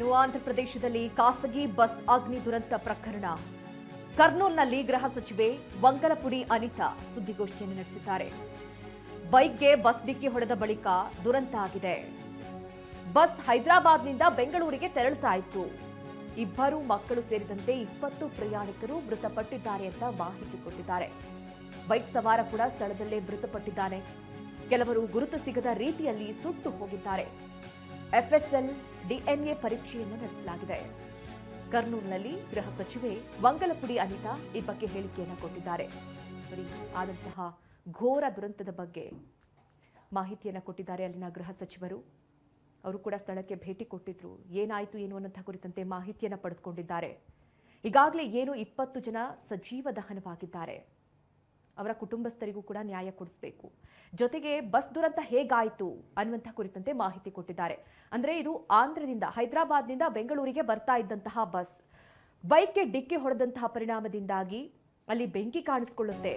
ಇನ್ನು ಪ್ರದೇಶದಲ್ಲಿ ಖಾಸಗಿ ಬಸ್ ಅಗ್ನಿ ದುರಂತ ಪ್ರಕರಣ. ಕರ್ನೂಲ್ನಲ್ಲಿ ಗೃಹ ಸಚಿವೆ ವಂಗಲಪುಡಿ ಅನಿತಾ ಸುದ್ದಿಗೋಷ್ಠಿಯನ್ನು ನಡೆಸಿದ್ದಾರೆ. ಬೈಕ್ಗೆ ಬಸ್ ಡಿಕ್ಕಿ ಹೊಡೆದ ಬಳಿಕ ದುರಂತ ಆಗಿದೆ. ಬಸ್ ಹೈದರಾಬಾದ್ನಿಂದ ಬೆಂಗಳೂರಿಗೆ ತೆರಳುತ್ತಾ ಇತ್ತು. ಇಬ್ಬರು ಮಕ್ಕಳು ಸೇರಿದಂತೆ ಇಪ್ಪತ್ತು ಪ್ರಯಾಣಿಕರು ಮೃತಪಟ್ಟಿದ್ದಾರೆ ಅಂತ ಮಾಹಿತಿ ಕೊಟ್ಟಿದ್ದಾರೆ. ಬೈಕ್ ಸವಾರ ಕೂಡ ಸ್ಥಳದಲ್ಲೇ ಮೃತಪಟ್ಟಿದ್ದಾನೆ. ಕೆಲವರು ಗುರುತು ಸಿಗದ ರೀತಿಯಲ್ಲಿ ಸುಟ್ಟು ಹೋಗಿದ್ದಾರೆ. ಎಫ್ಎಸ್ಎಲ್ ಡಿಎನ್ಎ ಪರೀಕ್ಷೆಯನ್ನು ನಡೆಸಲಾಗಿದೆ. ಕರ್ನೂಲ್ನಲ್ಲಿ ಗೃಹ ಸಚಿವೆ ವಂಗಲಪುಡಿ ಅನಿತಾ ಈ ಬಗ್ಗೆ ಹೇಳಿಕೆಯನ್ನು ಕೊಟ್ಟಿದ್ದಾರೆ. ಆದಂತಹ ಘೋರ ದುರಂತದ ಬಗ್ಗೆ ಮಾಹಿತಿಯನ್ನು ಕೊಟ್ಟಿದ್ದಾರೆ ಅಲ್ಲಿನ ಗೃಹ ಸಚಿವರು. ಅವರು ಕೂಡ ಸ್ಥಳಕ್ಕೆ ಭೇಟಿ ಕೊಟ್ಟಿದ್ರು. ಏನಾಯಿತು, ಏನು ಅನ್ನೋಂಥ ಕುರಿತಂತೆ ಮಾಹಿತಿಯನ್ನು ಪಡೆದುಕೊಂಡಿದ್ದಾರೆ. ಈಗಾಗಲೇ ಏನು ಇಪ್ಪತ್ತು ಜನ ಸಜೀವ ದಹನವಾಗಿದ್ದಾರೆ. ಅವರ ಕುಟುಂಬಸ್ಥರಿಗೂ ಕೂಡ ನ್ಯಾಯ ಕೊಡಿಸಬೇಕು. ಜೊತೆಗೆ ಬಸ್ ದುರಂತ ಹೇಗಾಯಿತು ಅನ್ನುವಂಥ ಕುರಿತಂತೆ ಮಾಹಿತಿ ಕೊಟ್ಟಿದ್ದಾರೆ. ಅಂದರೆ ಇದು ಆಂಧ್ರದಿಂದ, ಹೈದರಾಬಾದ್ನಿಂದ ಬೆಂಗಳೂರಿಗೆ ಬರ್ತಾ ಇದ್ದಂತಹ ಬಸ್. ಬೈಕ್ಗೆ ಡಿಕ್ಕಿ ಹೊಡೆದಂತಹ ಪರಿಣಾಮದಿಂದಾಗಿ ಅಲ್ಲಿ ಬೆಂಕಿ ಕಾಣಿಸ್ಕೊಳ್ಳುತ್ತೆ.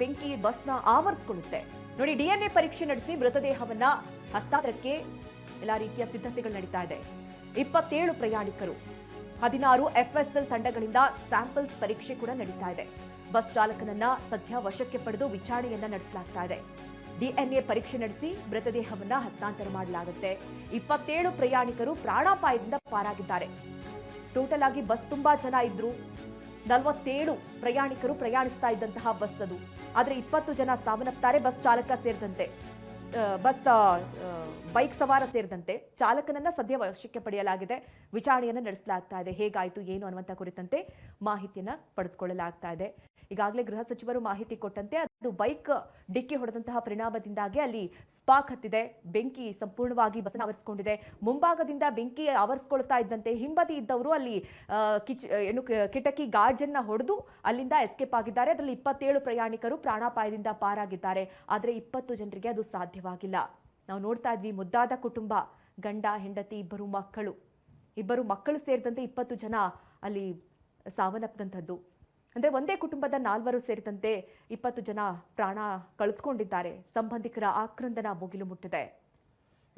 ಬೆಂಕಿ ಬಸ್ನ ಆವರಿಸಿಕೊಳ್ಳುತ್ತೆ. ನೋಡಿ, ಡಿಎನ್ಎ ಪರೀಕ್ಷೆ ನಡೆಸಿ ಮೃತದೇಹವನ್ನ ಹಸ್ತಾಂತರಕ್ಕೆ ಎಲ್ಲ ರೀತಿಯ ಸಿದ್ಧತೆಗಳು ನಡೀತಾ ಇದೆ. ಇಪ್ಪತ್ತೇಳು ಪ್ರಯಾಣಿಕರು, ಹದಿನಾರು ಎಫ್ಎಸ್ಎಲ್ ತಂಡಗಳಿಂದ ಸ್ಯಾಂಪಲ್ಸ್ ಪರೀಕ್ಷೆ ಕೂಡ ನಡೀತಾ ಇದೆ. ಬಸ್ ಚಾಲಕನನ್ನ ಸದ್ಯ ವಶಕ್ಕೆ ಪಡೆದು ವಿಚಾರಣೆಯನ್ನ ನಡೆಸಲಾಗ್ತಾ ಇದೆ. ಡಿಎನ್ಎ ಪರೀಕ್ಷೆ ನಡೆಸಿ ಮೃತದೇಹವನ್ನ ಹಸ್ತಾಂತರ ಮಾಡಲಾಗುತ್ತೆ. ಇಪ್ಪತ್ತೇಳು ಪ್ರಯಾಣಿಕರು ಪ್ರಾಣಾಪಾಯದಿಂದ ಪಾರಾಗಿದ್ದಾರೆ. ಟೋಟಲ್ ಆಗಿ ಬಸ್ ತುಂಬಾ ಜನ ಇದ್ರು. ನಲವತ್ತೇಳು ಪ್ರಯಾಣಿಕರು ಪ್ರಯಾಣಿಸ್ತಾ ಇದ್ದಂತಹ ಬಸ್ ಅದು. ಆದರೆ ಇಪ್ಪತ್ತು ಜನ ಸಾವನ್ನಪ್ತಾರೆ ಬಸ್ ಚಾಲಕ ಸೇರಿದಂತೆ. ಬಸ್ ಬೈಕ್ ಸವಾರ ಸೇರಿದಂತೆ ಚಾಲಕನನ್ನ ಸದ್ಯ ವಶಕ್ಕೆ ಪಡೆಯಲಾಗಿದೆ. ವಿಚಾರಣೆಯನ್ನು ನಡೆಸಲಾಗ್ತಾ ಇದೆ. ಹೇಗಾಯಿತು, ಏನು ಅನ್ನುವಂಥ ಕುರಿತಂತೆ ಮಾಹಿತಿಯನ್ನ ಪಡೆದುಕೊಳ್ಳಲಾಗ್ತಾ ಇದೆ. ಈಗಾಗಲೇ ಗೃಹ ಸಚಿವರು ಮಾಹಿತಿ ಕೊಟ್ಟಂತೆ ಅದು ಬೈಕ್ ಡಿಕ್ಕಿ ಹೊಡೆದಂತಹ ಪರಿಣಾಮದಿಂದಾಗಿ ಅಲ್ಲಿ ಸ್ಪಾಕ್ ಹತ್ತಿದೆ, ಬೆಂಕಿ ಸಂಪೂರ್ಣವಾಗಿ ಬಸ್ನ ಆವರಿಸಿಕೊಂಡಿದೆ. ಮುಂಭಾಗದಿಂದ ಬೆಂಕಿ ಆವರಿಸ್ಕೊಳ್ತಾ ಇದ್ದಂತೆ ಹಿಂಬದಿ ಇದ್ದವರು ಅಲ್ಲಿ ಕಿಚ್, ಏನು ಕಿಟಕಿ ಗಾಜನ್ನ ಹೊಡೆದು ಅಲ್ಲಿಂದ ಎಸ್ಕೇಪ್ ಆಗಿದ್ದಾರೆ. ಅದರಲ್ಲಿ ಇಪ್ಪತ್ತೇಳು ಪ್ರಯಾಣಿಕರು ಪ್ರಾಣಾಪಾಯದಿಂದ ಪಾರಾಗಿದ್ದಾರೆ. ಆದರೆ ಇಪ್ಪತ್ತು ಜನರಿಗೆ ಅದು ಸಾಧ್ಯವಾಗಿಲ್ಲ. ನಾವು ನೋಡ್ತಾ ಇದ್ವಿ, ಮುದ್ದಾದ ಕುಟುಂಬ, ಗಂಡ, ಹೆಂಡತಿ, ಇಬ್ಬರು ಮಕ್ಕಳು. ಇಬ್ಬರು ಮಕ್ಕಳು ಸೇರಿದಂತೆ ಇಪ್ಪತ್ತು ಜನ ಅಲ್ಲಿ ಸಾವನ್ನಪ್ಪದಂಥದ್ದು. ಅಂದರೆ ಒಂದೇ ಕುಟುಂಬದ ನಾಲ್ವರು ಸೇರಿದಂತೆ ಇಪ್ಪತ್ತು ಜನ ಪ್ರಾಣ ಕಳೆದುಕೊಂಡಿದ್ದಾರೆ. ಸಂಬಂಧಿಕರ ಆಕ್ರಂದನ ಮುಗಿಲು ಮುಟ್ಟಿದೆ.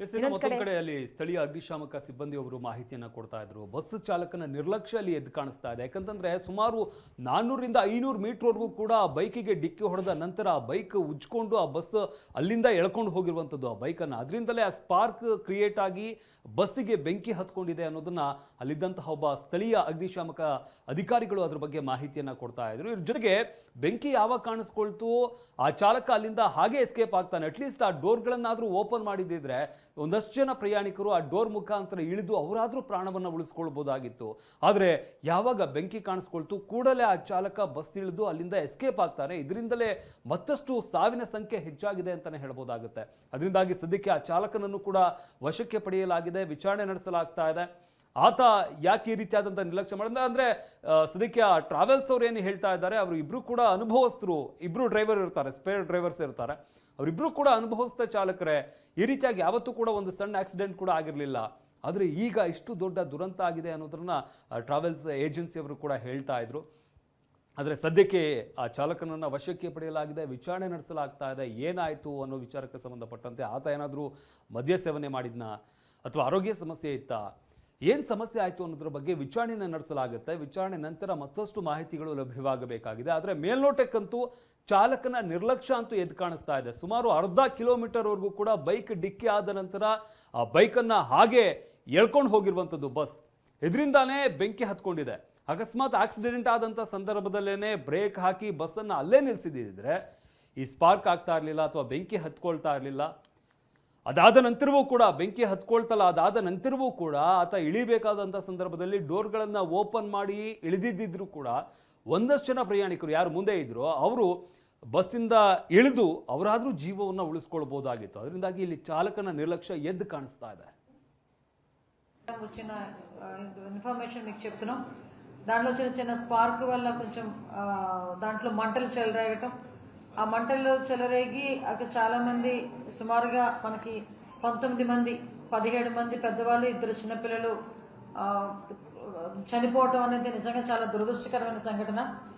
ಮತ್ತೊಂದು ಕಡೆ ಅಲ್ಲಿ ಸ್ಥಳೀಯ ಅಗ್ನಿಶಾಮಕ ಸಿಬ್ಬಂದಿ ಒಬ್ಬರು ಮಾಹಿತಿಯನ್ನ ಕೊಡ್ತಾ ಇದ್ರು. ಬಸ್ ಚಾಲಕನ ನಿರ್ಲಕ್ಷ್ಯ ಅಲ್ಲಿ ಎದ್ದು ಕಾಣಿಸ್ತಾ ಇದೆ. ಯಾಕಂತಂದ್ರೆ ಸುಮಾರು ನಾನ್ನೂರಿಂದ ಐನೂರು ಮೀಟರ್ವರೆಗೂ ಕೂಡ ಆ ಬೈಕಿಗೆ ಡಿಕ್ಕಿ ಹೊಡೆದ ನಂತರ ಆ ಬೈಕ್ ಉಜ್ಕೊಂಡು ಆ ಬಸ್ ಅಲ್ಲಿಂದ ಎಳ್ಕೊಂಡು ಹೋಗಿರುವಂಥದ್ದು ಆ ಬೈಕನ್ನು ಅದರಿಂದಲೇ ಆ ಸ್ಪಾರ್ಕ್ ಕ್ರಿಯೇಟ್ ಆಗಿ ಬಸ್ಸಿಗೆ ಬೆಂಕಿ ಹತ್ಕೊಂಡಿದೆ ಅನ್ನೋದನ್ನ ಅಲ್ಲಿದ್ದಂತಹ ಒಬ್ಬ ಸ್ಥಳೀಯ ಅಗ್ನಿಶಾಮಕ ಅಧಿಕಾರಿಗಳು ಅದ್ರ ಬಗ್ಗೆ ಮಾಹಿತಿಯನ್ನ ಕೊಡ್ತಾ ಇದ್ರು. ಇದ್ರ ಜೊತೆಗೆ ಬೆಂಕಿ ಯಾವಾಗ ಕಾಣಿಸ್ಕೊಳ್ತು? ಆ ಚಾಲಕ ಅಲ್ಲಿಂದ ಹಾಗೆ ಎಸ್ಕೇಪ್ ಆಗ್ತಾನೆ. ಅಟ್ಲೀಸ್ಟ್ ಆ ಡೋರ್ಗಳನ್ನಾದ್ರೂ ಓಪನ್ ಮಾಡಿದಿದ್ರೆ ಒಂದಷ್ಟು ಜನ ಪ್ರಯಾಣಿಕರು ಆ ಡೋರ್ ಮುಖಾಂತರ ಇಳಿದು ಅವರಾದರೂ ಪ್ರಾಣವನ್ನು ಉಳಿಸ್ಕೊಳ್ಬೋದಾಗಿತ್ತು. ಆದರೆ ಯಾವಾಗ ಬೆಂಕಿ ಕಾಣಿಸ್ಕೊಳ್ತು, ಕೂಡಲೇ ಆ ಚಾಲಕ ಬಸ್ ಇಳಿದು ಅಲ್ಲಿಂದ ಎಸ್ಕೇಪ್ ಆಗ್ತಾನೆ ಇದರಿಂದಲೇ ಮತ್ತಷ್ಟು ಸಾವಿನ ಸಂಖ್ಯೆ ಹೆಚ್ಚಾಗಿದೆ ಅಂತಲೇ ಹೇಳ್ಬೋದಾಗುತ್ತೆ. ಅದರಿಂದಾಗಿ ಸದ್ಯಕ್ಕೆ ಆ ಚಾಲಕನನ್ನು ಕೂಡ ವಶಕ್ಕೆ ಪಡೆಯಲಾಗಿದೆ, ವಿಚಾರಣೆ ನಡೆಸಲಾಗ್ತಾ ಇದೆ. ಆತ ಯಾಕೆ ಈ ರೀತಿಯಾದಂಥ ನಿರ್ಲಕ್ಷ್ಯ ಮಾಡಿದ್ರೆ ಅಂದರೆ ಸದ್ಯಕ್ಕೆ ಆ ಟ್ರಾವೆಲ್ಸ್ ಅವ್ರು ಏನು ಹೇಳ್ತಾ ಇದ್ದಾರೆ, ಅವರು ಇಬ್ಬರು ಕೂಡ ಅನುಭವಸ್ಥರು ಇಬ್ಬರು ಡ್ರೈವರ್ ಇರ್ತಾರೆ, ಸ್ಪೇರ್ ಡ್ರೈವರ್ಸ್ ಇರ್ತಾರೆ. ಅವರಿಬ್ರು ಕೂಡ ಅನುಭವಸ್ಥ ಚಾಲಕರೇ, ಈ ರೀತಿಯಾಗಿ ಯಾವತ್ತೂ ಕೂಡ ಒಂದು ಸಣ್ಣ ಆಕ್ಸಿಡೆಂಟ್ ಕೂಡ ಆಗಿರಲಿಲ್ಲ. ಆದರೆ ಈಗ ಇಷ್ಟು ದೊಡ್ಡ ದುರಂತ ಆಗಿದೆ ಅನ್ನೋದನ್ನ ಟ್ರಾವೆಲ್ಸ್ ಏಜೆನ್ಸಿಯವರು ಕೂಡ ಹೇಳ್ತಾ ಇದ್ರು. ಆದರೆ ಸದ್ಯಕ್ಕೆ ಆ ಚಾಲಕನನ್ನು ವಶಕ್ಕೆ ಪಡೆಯಲಾಗಿದೆ, ವಿಚಾರಣೆ ನಡೆಸಲಾಗ್ತಾ ಇದೆ, ಏನಾಯಿತು ಅನ್ನೋ ವಿಚಾರಕ್ಕೆ ಸಂಬಂಧಪಟ್ಟಂತೆ ಆತ ಏನಾದರೂ ಮದ್ಯ ಸೇವನೆ ಮಾಡಿದ್ನ? ಅಥವಾ ಆರೋಗ್ಯ ಸಮಸ್ಯೆ ಇತ್ತಾ? ಏನು ಸಮಸ್ಯೆ ಆಯಿತು ಅನ್ನೋದ್ರ ಬಗ್ಗೆ ವಿಚಾರಣೆನ ನಡೆಸಲಾಗುತ್ತೆ. ವಿಚಾರಣೆ ನಂತರ ಮತ್ತಷ್ಟು ಮಾಹಿತಿಗಳು ಲಭ್ಯವಾಗಬೇಕಾಗಿದೆ. ಆದರೆ ಮೇಲ್ನೋಟಕ್ಕಂತೂ ಚಾಲಕನ ನಿರ್ಲಕ್ಷ್ಯ ಅಂತೂ ಎದ್ದು ಕಾಣಿಸ್ತಾ ಇದೆ. ಸುಮಾರು ಅರ್ಧ ಕಿಲೋಮೀಟರ್ವರೆಗೂ ಕೂಡ ಬೈಕ್ ಡಿಕ್ಕಿ ಆದ ನಂತರ ಆ ಬೈಕನ್ನು ಹಾಗೆ ಎಳ್ಕೊಂಡು ಹೋಗಿರುವಂಥದ್ದು ಬಸ್. ಇದರಿಂದಾನೇ ಬೆಂಕಿ ಹತ್ಕೊಂಡಿದೆ. ಅಕಸ್ಮಾತ್ ಆಕ್ಸಿಡೆಂಟ್ ಆದಂಥ ಸಂದರ್ಭದಲ್ಲೇನೆ ಬ್ರೇಕ್ ಹಾಕಿ ಬಸ್ಸನ್ನು ಅಲ್ಲೇ ನಿಲ್ಲಿಸಿದ್ರೆ ಈ ಸ್ಪಾರ್ಕ್ ಆಗ್ತಾ ಇರಲಿಲ್ಲ ಅಥವಾ ಬೆಂಕಿ ಹತ್ಕೊಳ್ತಾ ಇರಲಿಲ್ಲ. ಅದಾದ ನಂತರವೂ ಕೂಡ ಬೆಂಕಿ ಹತ್ಕೊಳ್ತಲ್ಲ, ಅದಾದ ನಂತರವೂ ಕೂಡ ಆತ ಇಳಿಬೇಕಾದಂಥ ಸಂದರ್ಭದಲ್ಲಿ ಡೋರ್ಗಳನ್ನು ಓಪನ್ ಮಾಡಿ ಇಳಿದಿದ್ದಿದ್ರು ಕೂಡ ಒಂದಷ್ಟು ಜನ ಪ್ರಯಾಣಿಕರು ಯಾರು ಮುಂದೆ ಇದ್ರು, ಅವರು ಬಸ್ಸಿಂದ ಇಳಿದು ಅವರಾದರೂ ಜೀವವನ್ನು ಉಳಿಸ್ಕೊಳ್ಬೋದಾಗಿತ್ತು ಅದರಿಂದಾಗಿ ಇಲ್ಲಿ ಚಾಲಕನ ನಿರ್ಲಕ್ಷ್ಯ ಎದ್ದು ಕಾಣಿಸ್ತಾ ಇದೆ వచ్చిన ఆ, ఇన్ఫర్మేషన్ మీకు చెప్తున్నాం దాంట్లో చిన్న చిన్న స్పార్క్ వల్ల కొంచెం ఆ, దాంట్లో మంటలు చెలరేగటం ఆ మంటలు చెలరేగి అక్కడ చాలా మంది సుమారుగా మనకి పంతొమ్మిది మంది పదిహేడు మంది పెద్దవాళ్ళు ఇద్దరు చిన్నపిల్లలు ఆ, చనిపోవటం అనేది నిజంగా చాలా దురదృష్టకరమైన సంఘటన ఆ,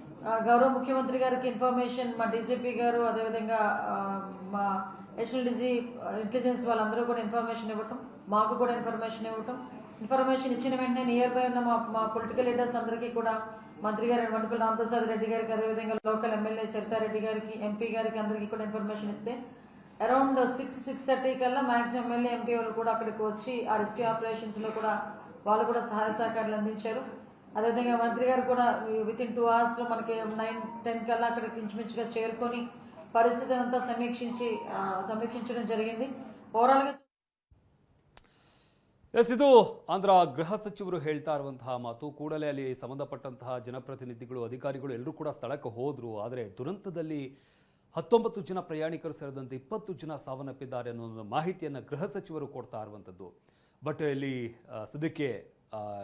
గౌరవ ముఖ్యమంత్రి గారికి ఇన్ఫర్మేషన్ మా డీజీపీ గారు అదేవిధంగా మా నేషనల్ డిజీ ఇంటెలిజెన్స్ వాళ్ళందరూ కూడా ఇన్ఫర్మేషన్ ఇవ్వటం మాకు కూడా ఇన్ఫర్మేషన్ ఇవ్వటం. ఇన్ఫర్మేషన్ ఇచ్చిన వెంటనే నియర్ బై ఉన్న మా మా పొలిటికల్ లీడర్స్ అందరికీ కూడా మంత్రి గారు వంటపల్లి రామప్రసాద్ రెడ్డి గారికి అదేవిధంగా లోకల్ ఎమ్మెల్యే చరితారెడ్డి గారికి ఎంపీ గారికి అందరికీ కూడా ఇన్ఫర్మేషన్ ఇస్తే అరౌండ్ సిక్స్ సిక్స్ థర్టీ కల్లా మ్యాక్సిమం ఎమ్మెల్యే ఎంపీ వాళ్ళు కూడా అక్కడికి వచ్చి ఆ రెస్క్యూ ఆపరేషన్స్లో కూడా వాళ్ళు కూడా సహాయ సహకారాలు అందించారు. అదేవిధంగా మంత్రి గారు కూడా విత్ ఇన్ టూ అవర్స్లో మనకి నైన్ టెన్ కల్లా అక్కడికి ఇంచుమించుగా చేరుకొని పరిస్థితిని అంతా సమీక్షించి ఆ, సమీక్షించడం జరిగింది ఓవరాల్గా ಎಸ್ ಇದು ಆಂಧ್ರ ಗೃಹ ಸಚಿವರು ಹೇಳ್ತಾ ಇರುವಂತಹ ಮಾತು ಕೂಡಲೇ ಅಲ್ಲಿ ಸಂಬಂಧಪಟ್ಟಂತಹ ಜನಪ್ರತಿನಿಧಿಗಳು ಅಧಿಕಾರಿಗಳು ಎಲ್ಲರೂ ಕೂಡ ಸ್ಥಳಕ್ಕೆ ಹೋದ್ರು ಆದರೆ ದುರಂತದಲ್ಲಿ ಹತ್ತೊಂಬತ್ತು ಜನ ಪ್ರಯಾಣಿಕರು ಸೇರಿದಂತೆ ಇಪ್ಪತ್ತು ಜನ ಸಾವನ್ನಪ್ಪಿದ್ದಾರೆ ಅನ್ನೋ ಒಂದು ಮಾಹಿತಿಯನ್ನು ಗೃಹ ಸಚಿವರು ಕೊಡ್ತಾ ಇರುವಂಥದ್ದು ಬಟ್ ಇಲ್ಲಿ ಆ, ಸದ್ಯಕ್ಕೆ ಆ,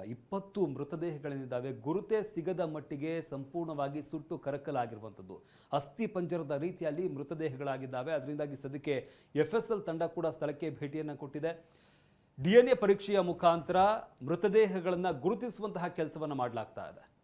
ಇಪ್ಪತ್ತು ಮೃತದೇಹಗಳೇನಿದ್ದಾವೆ ಗುರುತೇ ಸಿಗದ ಮಟ್ಟಿಗೆ ಸಂಪೂರ್ಣವಾಗಿ ಸುಟ್ಟು ಕರಕಲಾಗಿರುವಂಥದ್ದು. ಅಸ್ಥಿ ಪಂಜರದ ರೀತಿಯಲ್ಲಿ ಮೃತದೇಹಗಳಾಗಿದ್ದಾವೆ. ಅದರಿಂದಾಗಿ ಸದ್ಯಕ್ಕೆ ಎಫ್ ಎಸ್ ಎಲ್ ತಂಡ ಕೂಡ ಸ್ಥಳಕ್ಕೆ ಭೇಟಿಯನ್ನು ಕೊಟ್ಟಿದೆ. ಡಿ ಎನ್ ಎ ಪರೀಕ್ಷೆಯ ಮುಖಾಂತರ ಮೃತದೇಹಗಳನ್ನು ಗುರುತಿಸುವಂತಹ ಕೆಲಸವನ್ನು ಮಾಡಲಾಗ್ತಾ ಇದೆ.